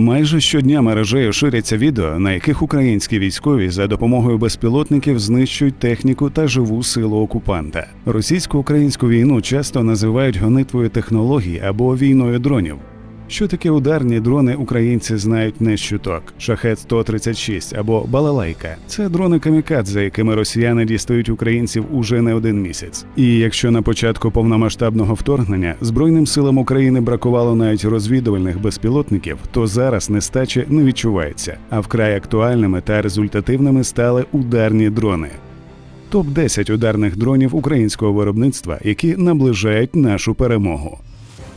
Майже щодня мережею ширяться відео, на яких українські військові за допомогою безпілотників знищують техніку та живу силу окупанта. Російсько-українську війну часто називають гонитвою технологій або війною дронів. Що таке ударні дрони українці знають не з чуток. Шахет 136 або балалайка це дрони камікадзе, якими росіяни дістають українців уже не один місяць. І якщо на початку повномасштабного вторгнення збройним силам України бракувало навіть розвідувальних безпілотників, то зараз нестачі не відчувається. А вкрай актуальними та результативними стали ударні дрони. Топ 10 ударних дронів українського виробництва, які наближають нашу перемогу.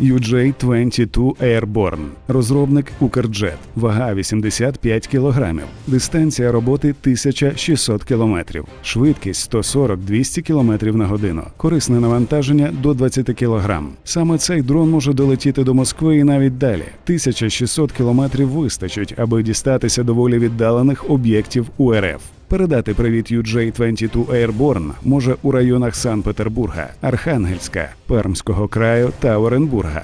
UJ-22 Airborne. Розробник Укрджет. Вага 85 кг. Дистанція роботи 1600 км. Швидкість 140-200 км на годину. Корисне навантаження до 20 кг. Саме цей дрон може долетіти до Москви і навіть далі. 1600 км вистачить, аби дістатися доволі віддалених об'єктів УРФ. Передати привіт UJ-22 Airborne може у районах Санкт-Петербурга, Архангельська, Пермського краю та Оренбурга.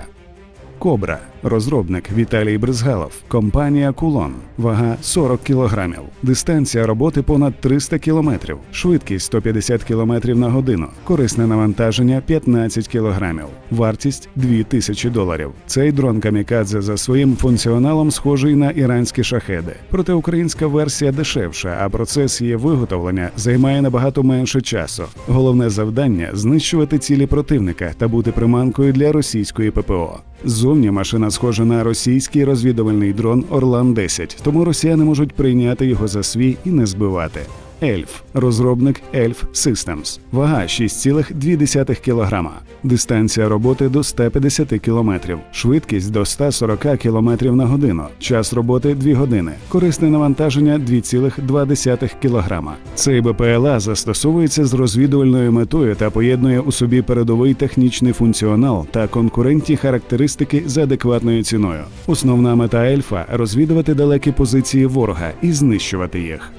Кобра. Розробник Віталій Бризгалов. Компанія Кулон. Вага 40 кг. Дистанція роботи понад 300 км. Швидкість 150 км на годину. Корисне навантаження 15 кг. Вартість 2000 доларів. Цей дрон камікадзе за своїм функціоналом схожий на іранські шахеди. Проте українська версія дешевша, а процес її виготовлення займає набагато менше часу. Головне завдання знищувати цілі противника та бути приманкою для російської ППО. Ззовні машина схожа на російський розвідувальний дрон Орлан 10 тому росіяни можуть прийняти його за свій і не збивати. Ельф розробник Elf Systems. Вага 6,2 кг. Дистанція роботи до 150 км. Швидкість до 140 км на годину. Час роботи 2 години. Корисне навантаження 2,2 кг. Цей БПЛА застосовується з розвідувальною метою та поєднує у собі передовий технічний функціонал та конкурентні характеристики за адекватною ціною. Основна мета Ельфа розвідувати далекі позиції ворога і знищувати їх.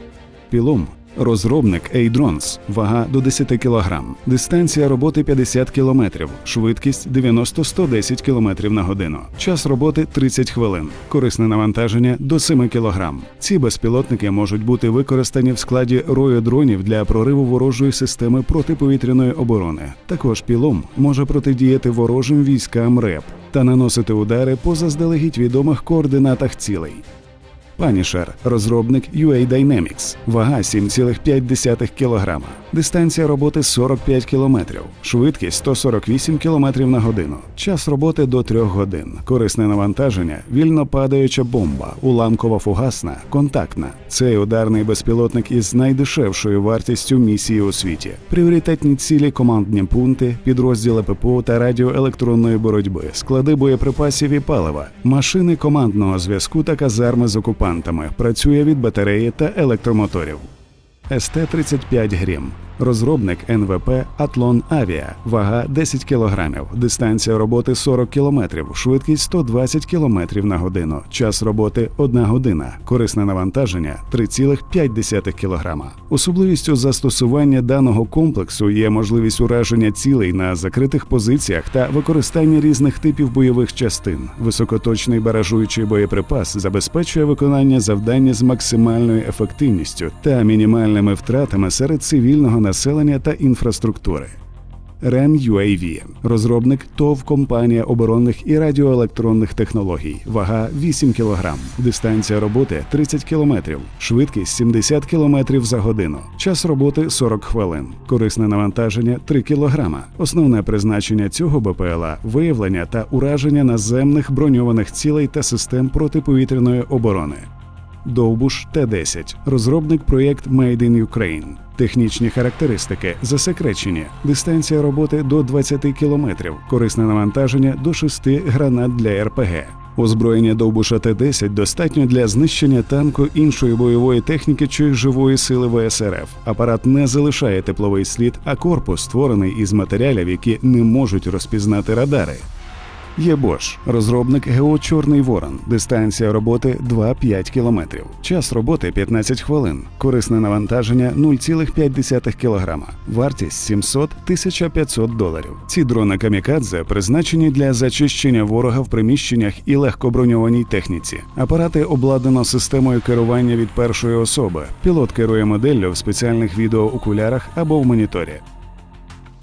Пілум Розробник A-Drones. вага до 10 кг, дистанція роботи 50 км, швидкість 90-110 км на годину, час роботи 30 хвилин, корисне навантаження до 7 кг. Ці безпілотники можуть бути використані в складі рою дронів для прориву ворожої системи протиповітряної оборони. Також пілом може протидіяти ворожим військам РЕП та наносити удари по заздалегідь відомих координатах цілей. Punisher – розробник UA Dynamics, вага 7,5 кг, дистанція роботи 45 км, швидкість 148 км на годину, час роботи до 3 годин, корисне навантаження, вільно падаюча бомба, уламкова фугасна, контактна. Цей ударний безпілотник із найдешевшою вартістю місії у світі, пріоритетні цілі, командні пункти, підрозділи ППО та радіоелектронної боротьби, склади боєприпасів і палива, машини командного зв'язку та казарми з окупантами окупантами, працює від батареї та електромоторів. СТ-35 Грім. Розробник НВП Атлон Авіа, вага 10 кг, дистанція роботи 40 км, швидкість 120 км на годину, час роботи 1 година, корисне навантаження 3,5 кг. Особливістю застосування даного комплексу є можливість ураження цілей на закритих позиціях та використання різних типів бойових частин. Високоточний баражуючий боєприпас забезпечує виконання завдання з максимальною ефективністю та мінімальними втратами серед цивільного населення та інфраструктури. REM UAV – розробник ТОВ компанія оборонних і радіоелектронних технологій, вага 8 кг, дистанція роботи 30 км, швидкість 70 км за годину, час роботи 40 хвилин, корисне навантаження 3 кг. Основне призначення цього БПЛА виявлення та ураження наземних броньованих цілей та систем протиповітряної оборони. Довбуш Т-10, розробник проєкт Made in Ukraine. Технічні характеристики засекречені, дистанція роботи до 20 км, корисне навантаження до 6 гранат для РПГ. Озброєння довбуша Т-10 достатньо для знищення танку іншої бойової техніки чи живої сили ВСРФ. Апарат не залишає тепловий слід, а корпус створений із матеріалів, які не можуть розпізнати радари. Є Bosch, розробник ГО Чорний Ворон. Дистанція роботи 2-5 км. Час роботи 15 хвилин. Корисне навантаження 0,5 кг. Вартість 700-1500 доларів. Ці дрони камікадзе призначені для зачищення ворога в приміщеннях і легкоброньованій техніці. Апарати обладнано системою керування від першої особи. Пілот керує моделлю в спеціальних відеоокулярах або в моніторі.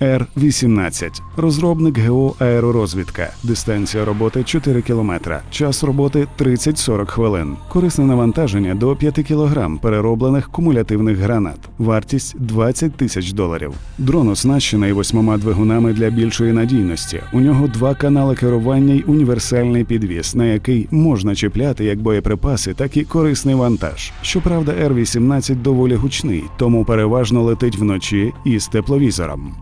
Р-18. Розробник ГО Аеророзвідка. Дистанція роботи 4 км. Час роботи 30-40 хвилин. Корисне навантаження до 5 кг перероблених кумулятивних гранат. Вартість 20 тисяч доларів. Дрон оснащений восьмома двигунами для більшої надійності. У нього два канали керування й універсальний підвіс, на який можна чіпляти як боєприпаси, так і корисний вантаж. Щоправда, Р-18 доволі гучний, тому переважно летить вночі із тепловізором.